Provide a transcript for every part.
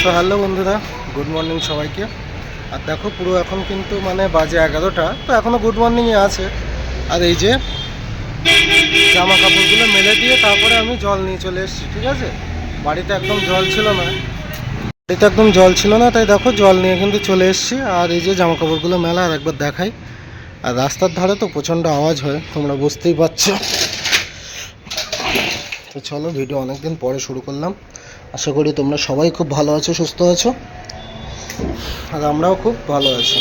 তো হ্যালো বন্ধুরা, good morning সবাইকে। আর দেখো, পুরো এখন কিন্তু মানে বাজে এগারোটা, তো এখনও গুড মর্নিংই আছে। আর এই যে জামা কাপড়গুলো মেলে দিয়ে তারপরে আমি জল নিয়ে চলে এসেছি, ঠিক আছে? বাড়িতে একদম জল ছিল না। বাড়িতে একদম জল ছিল না, তাই দেখো, জল নিয়ে কিন্তু চলে এসেছি। আর এই যে জামা কাপড়গুলো মেলা, আর একবার দেখাই। আর রাস্তার ধারে তো প্রচণ্ড আওয়াজ হয়, তোমরা বুঝতেই পারছ। তো চলো ভিডিও অনেকদিন পরে শুরু করলাম। আশা করি তোমরা সবাই খুব ভালো আছো সুস্থ আছো। আর আমরাও খুব ভালো আছি।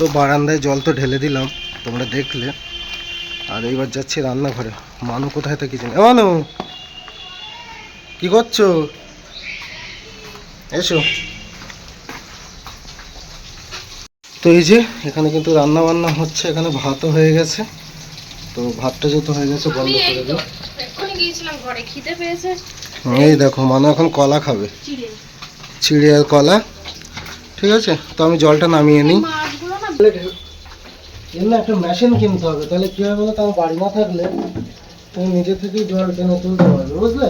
তো বারান্দায় জল তো ঢেলে দিলাম তোমরা দেখলে। আর এইবার যাচ্ছি রান্নাঘরে। মানু কোথায় থেকে জানি মানু! কি করছ? এসো। তো এই যে এখানে কিন্তু রান্না বান্না হচ্ছে এখানে ভাতও হয়ে গেছে। তো ভাতটা যত হয়ে গেছে বন্ধ করে দিও এই দেখো মানু এখন কলা খাবে। চিড়ে। চিড়ে আর কলা। ঠিক আছে তো আমি জলটা নামিয়ে নিই। মাছগুলো না এর না একটা মেশিন কিনতে হবে তাহলে কি হবে বলো বাড়ি না থাকলে তুমি নিজে থেকেই জল টেনে তুলতে পারবে বুঝলে?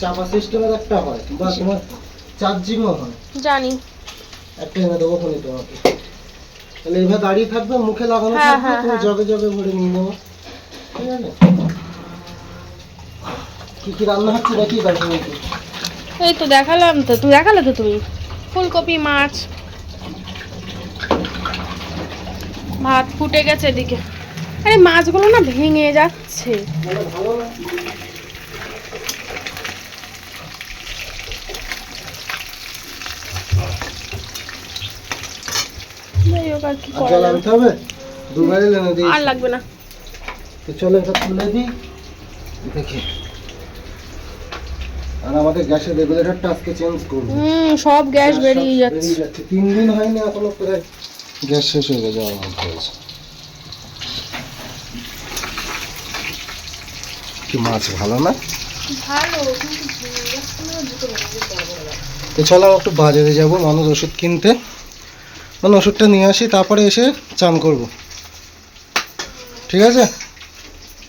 চাপা সিস্টেমের একটা হয় বা তোমার চার্জিংও হয়। জানি। একটা এনে দেবো ফোনে তোমাকে। তাহলে এইভাবে দাঁড়িয়ে থাকবে মুখে লাগানো হ্যাঁ, থাকবে হ্যাঁ, তুমি হ্যাঁ। জগে জগে ভরে নিয়ে নেব। ঠিক আছে? কি কি রান্না হচ্ছে দেখি এই তো দেখালাম তো তুই দেখালে তো তুমি। ফুলকপি মাছ ভাত ফুটে গেছে এদিকে। আরে মাছগুলো না ভেঙে যাচ্ছে। আর লাগবে না। তো চলো এটা তুলে দিই। দেখি। আর আমাদের গ্যাসের রেগুলেটরটা আজকে চেঞ্জ করব। হুম সব গ্যাস বেরিয়ে যাচ্ছে। বেরিয়ে যাচ্ছে। তিন দিন হয়নি এখনও প্রায়। গ্যাস শেষ হয়ে গেছে আমার মধ্যে হয়েছে। কি মাছ ভালো না? চলো একটু বাজারে যাব মানুষ ওষুধ কিনতে। মানে ওষুধটা নিয়ে আসি তারপরে এসে চান করব। ঠিক আছে?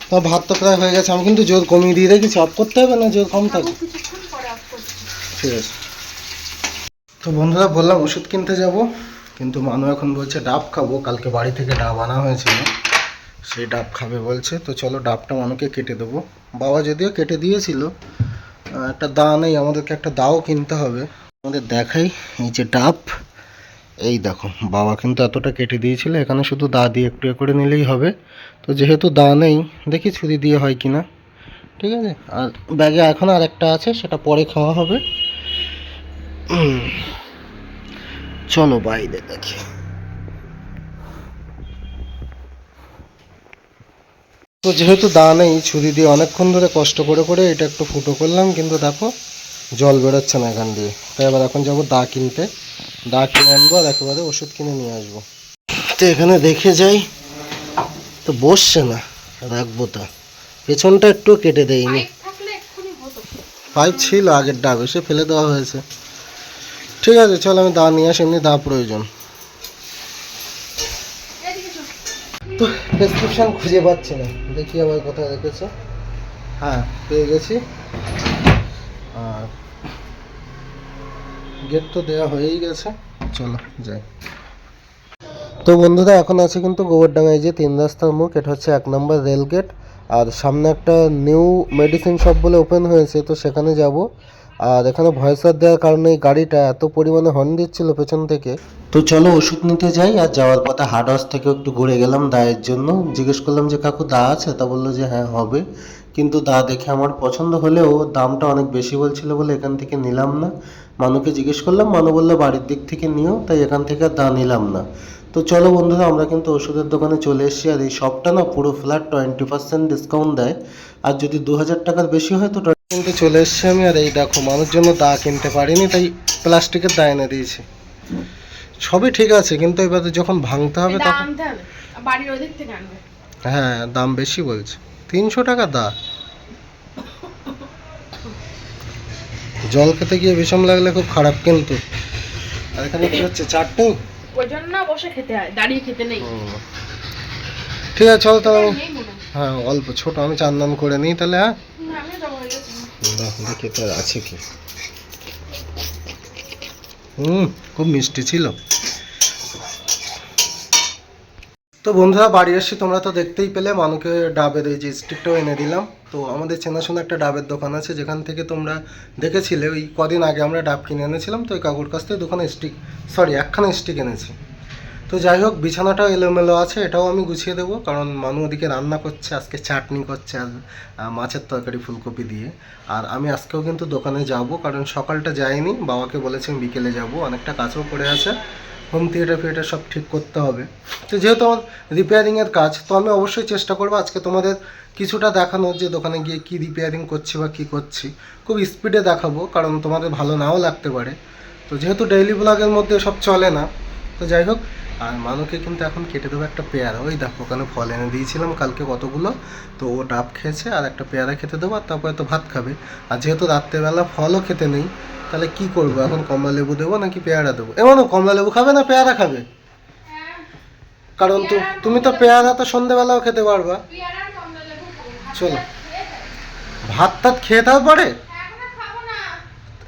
তো ভাত তো প্রায় হয়ে গেছে আমি কিন্তু জোর কমিয়ে দিয়ে রেখেছি অফ করতে হবে না জোর কম থাকে। ঠিক আছে। তো বন্ধুরা বললাম ওষুধ কিনতে যাব। কিন্তু মানু এখন বলছে, ডাব খাব। কালকে বাড়ি থেকে ডাব আনা হয়েছিল। সেই ডাব খাবে বলছে। তো চলো ডাবটা মানুকে কেটে দেবো। বাবা যদিও কেটে দিয়েছিল একটা দা নেই, আমাদেরকে একটা দাও কিনতে হবে। আমাদের দেখাই এই যে ডাব। এই দেখো, বাবা কিন্তু এতটা কেটে দিয়েছিল, এখানে শুধু দা দিয়ে একটু করে নিলেই হবে। তো যেহেতু দা নেই, দেখি ছুরি দিয়ে হয় কি না ঠিক আছে? আর ব্যাগে এখন আর একটা আছে, সেটা পরে খাওয়া হবে। চলো বাইরে দেখি। তো যেহেতু দা নেই ছুরি দিয়ে অনেকক্ষণ ধরে কষ্ট করে করে এটা একটু ফুটো করলাম কিন্তু দেখো জল বেরোচ্ছে না এখান দিয়ে। তাই এবার এখন যাব দা কিনতে। দা কিনে আনব আর একেবারে ওষুধ কিনে নিয়ে আসব। তো এখানে দেখে যাই। তো বসছে না রাখব তা। পেছনটা একটু কেটে দেয়নি। পাইপ ছিল আগের ডাব এসে ফেলে দেওয়া হয়েছে। ঠিক আছে, চল আমি দা নিয়ে আসি, এমনি দা প্রয়োজন। তো প্রেসক্রিপশন খুঁজে পাচ্ছি না। দেখি আবার কোথায় রেখেছে। হ্যাঁ পেয়ে গেছি। আর গেট তো দেওয়া হয়েই গেছে। চলো, যাই। তো বন্ধুরা, এখন আছে কিন্তু গোবরডাঙ্গায় যে তিন রাস্তার মুখ, এটা হচ্ছে এক নম্বর রেল গেট আর সামনে একটা নিউ মেডিসিন শপ বলে ওপেন হয়েছে, তো সেখানে যাব। আর এখানে ভয়েসার দেওয়ার কারণে গাড়িটা এত পরিমাণে হর্ন দিচ্ছিল পেছন থেকে। তো চলো ওষুধ নিতে যাই আর যাওয়ার পথে হার্ড হাউস থেকে একটু ঘুরে গেলাম দায়ের জন্য। জিজ্ঞেস করলাম যে, কাকু, দা আছে? তা বলল যে হ্যাঁ হবে। কিন্তু দা দেখে আমার পছন্দ হলেও দামটা অনেক বেশি বলছিল বলে এখান থেকে নিলাম না। মানুকে জিজ্ঞেস করলাম, মানু বলল, বাড়ির দিক থেকে নিও। তাই এখান থেকে দা নিলাম না। তো চলো বন্ধুরা, আমরা কিন্তু ওষুধের দোকানে চলে এসেছি আর এই শপটা না পুরো ফ্ল্যাট টোয়েন্টি পার্সেন্ট ডিসকাউন্ট দেয়। আর যদি দু হাজার টাকার বেশি হয় তো কিন্তু চলে এসেছি আমি আর এই দেখো মানুষ জন্য দা কিনতে পারিনি তাই প্লাস্টিকের দা এনে দিয়েছি। সবই ঠিক আছে কিন্তু এবারে যখন ভাঙতে হবে তখন হ্যাঁ দাম বেশি বলছে। তিনশো টাকা দা। জল খেতে গিয়ে বিষম লাগলে খুব খারাপ কিন্তু। আর এখানে কি হচ্ছে চারটে ওই জন্য না বসে খেতে হয় দাঁড়িয়ে খেতে নেই। ঠিক আছে চল তাহলে। হ্যাঁ। অল্প ছোট আমি চান্দান করে নিই তাহলে হ্যাঁ? না, আমিও যাব হয়ে গেছে দাও, দেখি তো আছে কি? হুম খুব মিষ্টি ছিল। তো বন্ধুরা বাড়ি এসে তোমরা তো দেখতেই পেলে মানুকে ডাবের এই যে স্টিকটাও এনে দিলাম। তো আমাদের চেনাশোনা একটা ডাবের দোকান আছে যেখান থেকে তোমরা দেখেছিলে ওই কদিন আগে আমরা ডাব কিনে এনেছিলাম। তো ওই কাকুর কাছ থেকে দোকানে স্টিক সরি একখানা স্টিক এনেছি। তো যাই হোক, বিছানাটাও এলোমেলো আছে, এটাও আমি গুছিয়ে দেবো, কারণ মানু ওদিকে রান্না করছে, আজকে চাটনি করছে আর মাছের তরকারি ফুলকপি দিয়ে। আর আমি আজকেও কিন্তু দোকানে যাব, কারণ সকালটা যাইনি, বাবাকে বলেছি বিকেলে যাব, অনেকটা কাজও পড়ে আছে হোম থিয়েটার ফিয়েটার সব ঠিক করতে হবে। তো যেহেতু আমার রিপেয়ারিংয়ের কাজ, তো আমি অবশ্যই চেষ্টা করব আজকে তোমাদের কিছুটা দেখানোর যে দোকানে গিয়ে কী রিপেয়ারিং করছি বা কী করছি। খুব স্পিডে দেখাবো, কারণ তোমাদের ভালো নাও লাগতে পারে। তো যেহেতু ডেইলি ব্লগের মধ্যে সব চলে না, তো যাই হোক আর মানুকে কিন্তু এখন কেটে দেবো একটা পেয়ারা। ওই দেখো, ওখানে ফল এনে দিয়েছিলাম, কালকে কতগুলো? তো ও ডাব খেয়েছে, আর একটা পেয়ারা খেতে দেবো, আর তারপরে তো ভাত খাবে। আর যেহেতু রাত্রেবেলা ফলও খেতে নেই, তাহলে কি করব? এখন কমলা লেবু দেবো নাকি পেয়ারা দেবো? এমনও কমলা লেবু খাবে না পেয়ারা খাবে? কারণ তো তুমি তো পেয়ারা তো সন্ধেবেলাও খেতে পারবা। চলো। ভাত টাত খেয়ে তারপরে?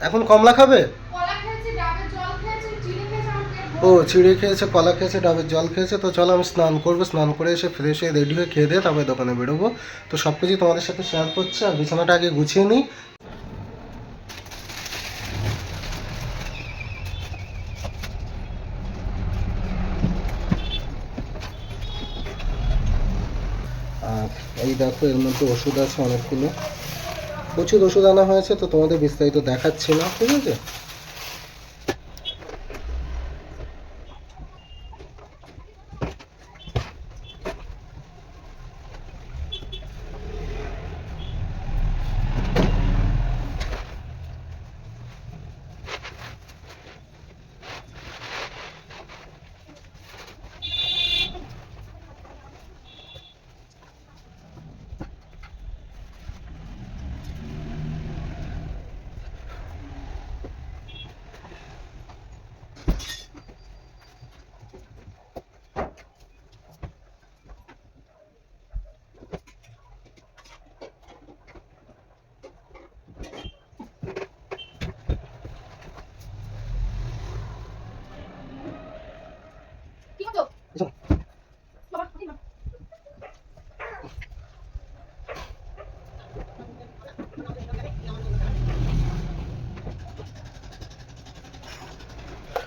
এখন কমলা খাবে কলা খেয়েছি ডাবের জল খেয়েছি চিনি খেয়েছি আমার পেট ও চিড়ে খেয়েছে, কলা খেয়েছে, ডাবের জল খেয়েছে, তো চলো আমি স্নান করব, স্নান করে এসে ফ্রেশ হয়ে রেডি হয়ে খেয়ে দিয়ে তারপরে দোকানে বেরোবো। তো সব কিছু তোমাদের সাথে শেয়ার করছি আর বিছানাটা আগে গুছিয়ে নিই। আর এই দেখো, এর মধ্যে ওষুধ আছে অনেকগুলো। প্রচুর ওষুধ আনা হয়েছে, তো তোমাদের বিস্তারিত দেখাচ্ছি না, ঠিক আছে?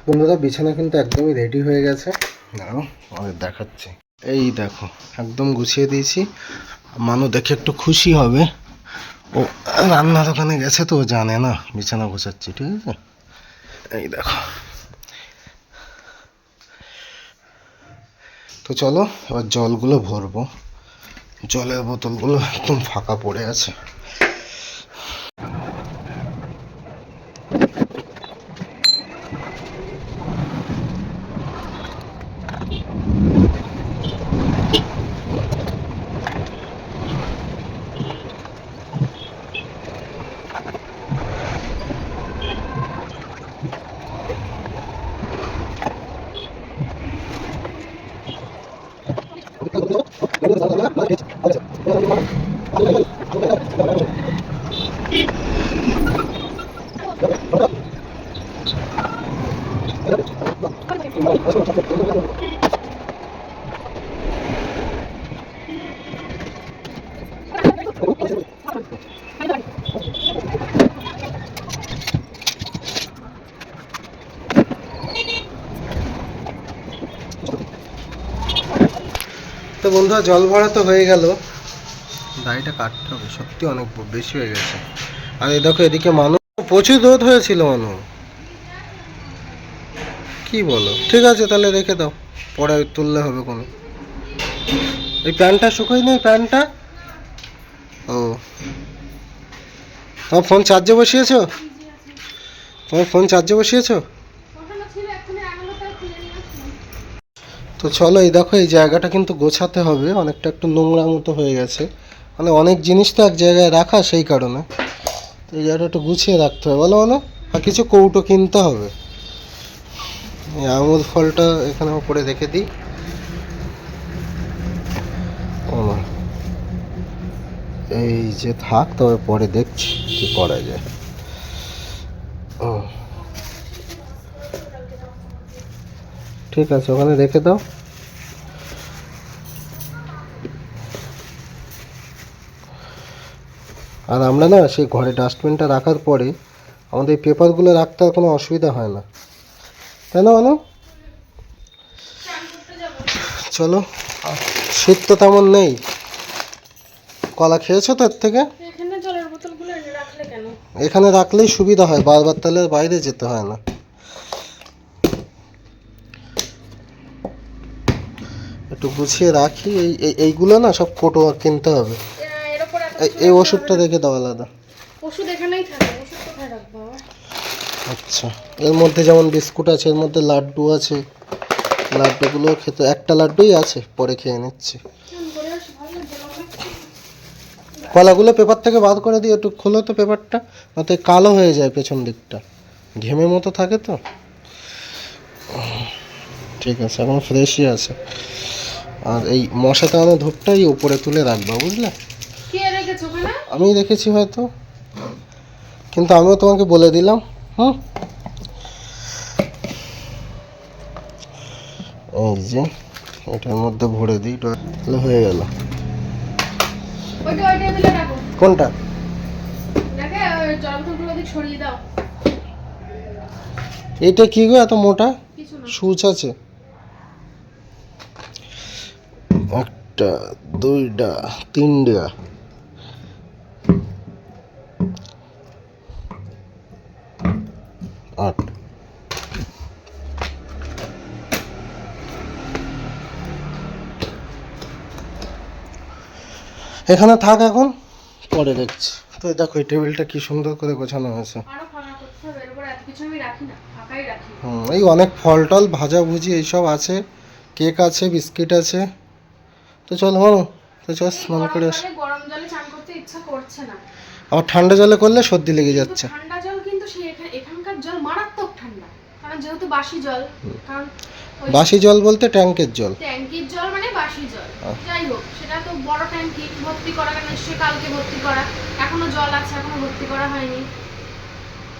বন্ধুরা, বিছানা কিন্তু একদমই রেডি হয়ে গেছে। দাঁড়াও আমাদের দেখাচ্ছি। এই দেখো, একদম গুছিয়ে দিয়েছি। মানু দেখে একটু খুশি হবে। ও রান্না দোকানে গেছে তো জানে না, বিছানা গোছাচ্ছি, ঠিক আছে? এই দেখো। তো চলো, এবার জলগুলো ভরবো। জলের বোতলগুলো একদম ফাঁকা পড়ে আছে। তো বন্ধুরা জল ভরা তো হয়ে গেল। দাড়িটা কাটতে হবে সত্যি অনেক বেশি হয়ে গেছে। আর এই দেখো এদিকে মানুষ প্রচুর রোদ হয়েছিল মানু কি বলো? ঠিক আছে তাহলে রেখে দাও। পরে তুললে হবে কোনো। এই প্যান্টটা শুকোয় নি প্যান্টটা ও। তোমার ফোন চার্জে বসিয়েছো? তোমার ফোন চার্জে বসিয়েছো ওখানে ছিল এক্ষুনি আঙুলে তাই খুলে নিয়ে আসলাম। তো চলো এই দেখো, এই জায়গাটা কিন্তু গোছাতে হবে, অনেকটা একটু নোংরা মতো হয়ে গেছে। মানে অনেক জিনিস তো এক জায়গায় রাখা সেই কারণে। তো এই জায়গাটা একটু গুছিয়ে রাখতে হবে। বলো বলো, আর কিছু কৌটো কিনতে হবে। এই আঙুর ফলটা এখানে উপরে রেখে দিই। এই যে থাক, তবে পরে দেখছি কি করা যায়। ঠিক আছে ওখানে রেখে দাও। আর আমরা না সেই ঘরে ডাস্টবিনটা রাখার পরে আমাদের এই পেপারগুলো রাখতে আর কোনো অসুবিধা হয় না। তাই না বলো চলো শীত তো তেমন নেই। কলা খেয়েছো তো এর থেকে? এখানে রাখলেই সুবিধা হয় বারবার তাহলে বাইরে যেতে হয় না। একটু গুছিয়ে রাখি। এই এই- এইগুলো না সব কোটো কিনতে হবে। এই- ওষুধটা রেখে দাও আলাদা। ওষুধ এখানেই থাকে ওষুধ কোথায় রাখব আচ্ছা এর মধ্যে যেমন বিস্কুট আছে এর মধ্যে লাড্ডু আছে। লাড্ডুগুলো খেতে একটা লাড্ডুই আছে পরে খেয়ে নিচ্ছি? কলাগুলো পেপার থেকে বার করে দিয়ে একটু খোলো তো পেপারটা তাতে কালো হয়ে যায় পেছন দিকটা। ঘেমে মতো থাকে তো? ঠিক আছে এখন ফ্রেশই আছে। আর এই মশা টানো ধূপটাই উপরে তুলে রাখবা বুঝলে? রেখেছো আমি দেখেছি হয়তো। কিন্তু আমিও তোমাকে বলে দিলাম হুম? এই যে এটার মধ্যে ভরে দিই তাহলে হয়ে গেল। কোনটা? এটা কি গো এত মোটা? সুচ আছে। একটা দুইটা তিনটা। আট। এখানে থাক এখন পরে দেখছি। তো দেখো এই টেবিলটা কি সুন্দর করে গোছানো হয়েছে। এই অনেক ফল টল ভাজা ভুজি এইসব আছে। কেক আছে বিস্কিট আছে। তো চল মানো তো চল স্নান করে আস। গরম জলে চান করতে ইচ্ছা করছে না। আবার ঠান্ডা জলে করলে সর্দি লেগে যাচ্ছে। ঠান্ডা জল কিন্তু এখানকার জল মারাত্মক ঠান্ডা। কারণ যেহেতু বাসি জল কারণ বাসি জল বলতে ট্যাঙ্কের জল। ট্যাঙ্কির জল মানে বাসি জল। যাই হোক সেটা তো বড় ট্যাঙ্কি ভর্তি করা নিশ্চয়ই কালকে ভর্তি করা। এখনও জল আছে এখনও ভর্তি করা হয়নি।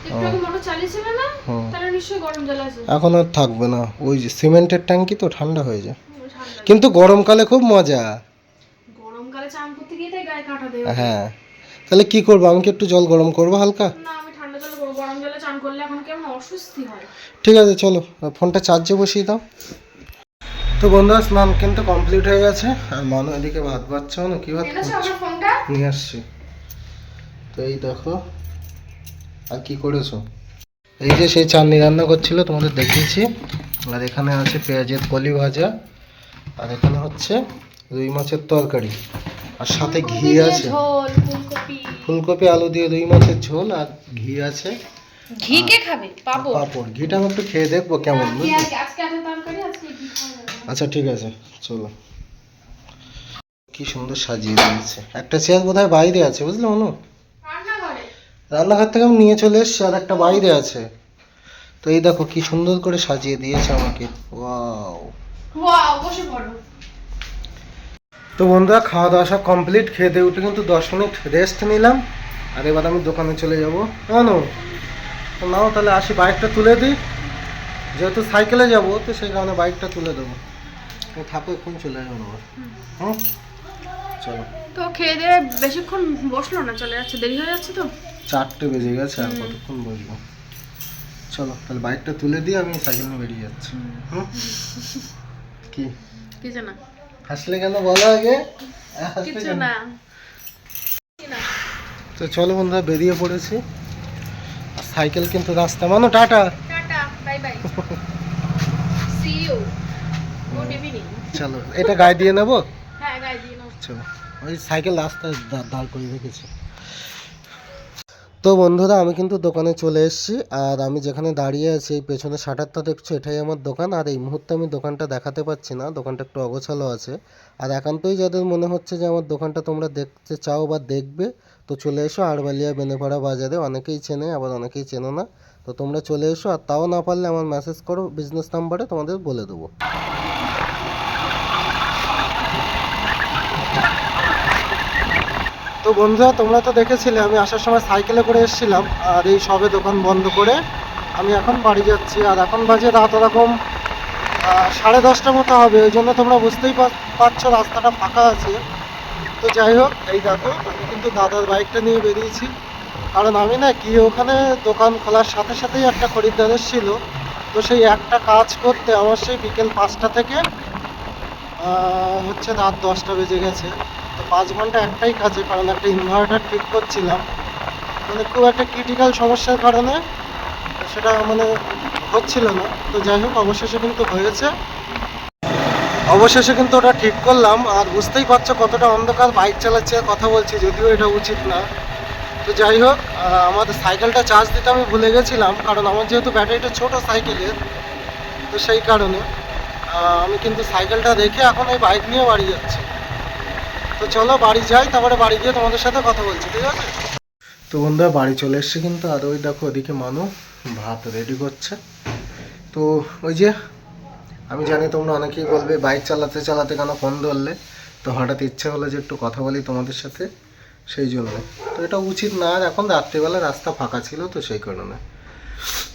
একটু আগে মোটর চালিয়েছিল না? হুম। তাহলে নিশ্চয়ই গরম জল আছে। এখন আর থাকবে না। ওই যে সিমেন্টের ট্যাঙ্কি তো ঠান্ডা হয়ে যায়। কিন্তু গরমকালে খুব মজা। গরমকালে চান করতে গিয়ে তাই গায়ে কাঁটা হ্যাঁ। তাহলে কি করব? আমি কি একটু জল গরম করব হালকা? না আমি ঠান্ডা জলে করব, গরম জলে চান করলে এখন কেমন অস্বস্তি হয়। ঠিক আছে চলো। ফোনটা চার্জে বসিয়ে দাও। তো বন্ধুরা স্নান কিন্তু কমপ্লিট হয়ে গেছে। আর মানু এদিকে ভাত বাচ্চা না কি ভাত নিয়ে আসছি। তো এই দেখো আর কি করেছ? এই যে সেই চাটনি রান্না করছিল তোমাদের দেখিয়েছি। আর এখানে আছে পেঁয়াজের কলি ভাজা। আর এখানে হচ্ছে রুই মাছের তরকারি। আর সাথে ঘি আছে। ফুলকপি। ফুলকপি আলু দিয়ে রুই মাছের ঝোল আর ঘি আছে। ঘি কে খাবে? পাবো পাঁপড়। ঘিটা আমি একটু খেয়ে দেখব কেমন বুঝলি? আজকে আজকে এত তরকারি আজকে ঘি খাওয়া যাবে না। আচ্ছা ঠিক আছে চলো। কি সুন্দর সাজিয়ে দিয়েছে। একটা চেয়ার বোধহয় বাইরে আছে বুঝলে অনু রান্নাঘর থেকে আমি নিয়ে চলে এসেছি আর একটা বাইরে আছে। তো এই দেখো কি সুন্দর করে সাজিয়ে দিয়েছে আমাকে। ওয়াও। বসে পড়ো। তো বন্ধুরা খাওয়া দাওয়া সব কমপ্লিট খেয়ে দিয়ে উঠে কিন্তু দশ মিনিট রেস্ট নিলাম। আর এবার আমি দোকানে চলে যাব। কেন তো নাও তাহলে আসি বাইকটা তুলে দিই। যেহেতু সাইকেলে যাব তো সেই কারণে বাইকটা তুলে দেবো। থাকো এখন চলে যাব হুম? চলো। তো খেয়ে দিয়ে বেশিক্ষণ বসল না চলে যাচ্ছে দেরি হয়ে যাচ্ছে তো? চারটে বেজে গেছে আর কতক্ষণ বসবো? চলো তাহলে বাইকটা তুলে দিয়ে আমি সাইকেল নিয়ে বেরিয়ে যাচ্ছি। হুম। কি? কিছু না। হাসলে কেন বলো আগে? হাসলে কিছু না। তো চলো বন্ধুরা বেরিয়ে পড়েছি। সাইকেল কিন্তু রাস্তা। মানো tata. Tata bye bye. See you good evening চলো এটা গায়ে দিয়ে নেব? হ্যাঁ গাই দিয়ে নাও চলো। ওই সাইকেল রাস্তায় দাঁড় করে রেখেছি। তো বন্ধুরা, আমি কিন্তু দোকানে চলে এসেছি, আর আমি যেখানে দাঁড়িয়ে আছি, এই পেছনে শাটারটা দেখছ, এটাই আমার দোকান, আর এই মুহূর্তে আমি দোকানটা দেখাতে পাচ্ছি না, দোকানটা একটু অগোছালো আছে, আর একান্তই যাদের মনে হচ্ছে যে আমার দোকানটা তোমরা দেখতে চাও বা দেখবে, তো চলে এসো আড়বালিয়া বেনেপাড়া বাজারে, অনেকেই চেনে, আবার অনেকেই চেনো না, তো তোমরা চলে এসো, আর তাও না পারলে আমার মেসেজ করো বিজনেস নাম্বারে তোমাদের বলে দেবো। তো বন্ধুরা, তোমরা তো দেখেছিলে, আমি আসার সময় সাইকেলে করে এসেছিলাম, আর এই সবে দোকান বন্ধ করে আমি এখন বাড়ি যাচ্ছি, আর এখন বাজে রাত ওরকম সাড়ে দশটা মতো হবে, ওই জন্য তোমরা বুঝতেই পার- পারছ রাস্তাটা ফাঁকা আছে। তো যাই হোক, এই দেখো, আমি কিন্তু দাদার বাইকটা নিয়ে বেরিয়েছি, কারণ আমি না কি ওখানে দোকান খোলার সাথে সাথেই একটা খরিদ্দার এসেছিল তো সেই একটা কাজ করতে আমার সেই বিকেল পাঁচটা থেকে হচ্ছে রাত দশটা বেজে গেছে। তো পাঁচ ঘণ্টা একটাই কাজে, কারণ একটা ইনভার্টার ঠিক করছিলাম। মানে খুব একটা ক্রিটিক্যাল সমস্যার কারণে সেটা মানে হচ্ছিল না। তো যাই হোক, অবশেষে কিন্তু হয়েছে। অবশেষে কিন্তু ওটা ঠিক করলাম, আর বুঝতেই পারছ কতটা অন্ধকার, বাইক চালাচ্ছি আর কথা বলছি, যদিও এটা উচিত না। তো যাই হোক আমাদের সাইকেলটা চার্জ দিতে আমি ভুলে গেছিলাম, কারণ আমার যেহেতু ব্যাটারিটা ছোট সাইকেলের তো সেই কারণে আমি কিন্তু সাইকেলটা রেখে এখন এই বাইক নিয়ে বাড়ি যাচ্ছি। তো চলো বাড়ি যাই, তারপরে বাড়ি গিয়ে তোমাদের সাথে কথা বলছি, ঠিক আছে? তো বন্ধুরা, বাড়ি চলে এসছে কিন্তু, আর ওই দেখো ওদিকে মানু ভাত রেডি করছে। তো ওই যে, আমি জানি তোমরা অনেকেই বলবে বাইক চালাতে চালাতে কেন ফোন ধরলে? তো হঠাৎ ইচ্ছা হলো যে একটু কথা বলি তোমাদের সাথে, সেই জন্য। তো এটা উচিত না, আর এখন রাত্রিবেলা রাস্তা ফাঁকা ছিল তো সেই কারণে।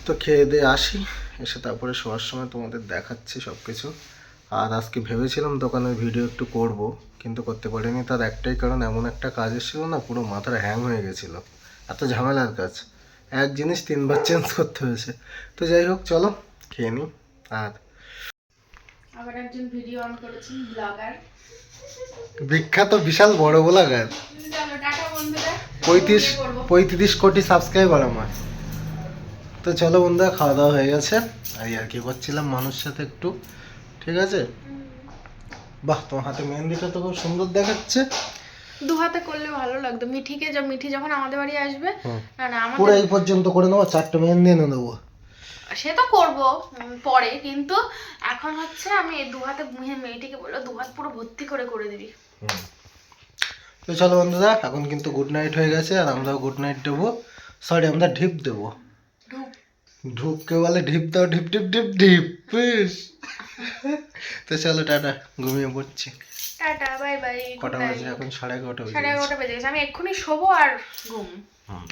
তো খেয়ে দিয়ে আসি, এসে তারপরে শোয়ার সময় তোমাদের দেখাচ্ছি সব কিছু আর আজকে ভেবেছিলাম দোকানের ভিডিও একটু করব কিন্তু করতে পারিনি। তার একটাই কারণ এমন একটা কাজ এসেছিল না পুরো মাথাটা হ্যাং হয়ে গেছিল। এত ঝামেলার কাজ। এক জিনিস তিনবার চেঞ্জ করতে হয়েছে। তো যাই হোক চলো খেয়ে নিই আর আবার একজন ভিডিও অন করেছেন ব্লগার বিখ্যাত বিশাল বড় বলা গাছ চলো টাটা বন্ধুরা। পঁয়ত্রিশ পঁয়ত্রিশ কোটি সাবস্ক্রাইবার আমার। তো চলো বন্ধুরা খাওয়া দাওয়া হয়ে গেছে। আর আর কি করছিলাম মানুষ সাথে একটু ঠিক আছে? বাহ তোমার হাতে মেহেন্দিটা তো খুব সুন্দর দেখাচ্ছে। দু হাতে করলে ভালো লাগতো। মিঠিকে যা মিঠি যখন আমাদের বাড়ি আসবে। না না পুরো এই পর্যন্ত করে নেব চারটে মেহেন্দি এনে দেবো। সে তো করব পরে কিন্তু এখন হচ্ছে আমি এই দু হাতে মেয়ে- মেয়েটিকে বলল দু হাত পুরো ভর্তি করে করে দিবি। তো চলো বন্ধুরা এখন কিন্তু গুড নাইট হয়ে গেছে আর আমরাও গুড নাইট দেবো। সরি আমরা ঢিপ দেবো। ঢুক ঢুককে বলে ঢিপ দাও ঢিপ ঢিপ ঢিপ ঢিপ? তো চলো টাটা ঘুমিয়ে পড়ছি। টাটা বাই বাই কটা বাজে এখন? সাড়ে এগারোটা সাড়ে এগারোটা বেজে গেছে। আমি এক্ষুনি শোবো আর ঘুম। হুম।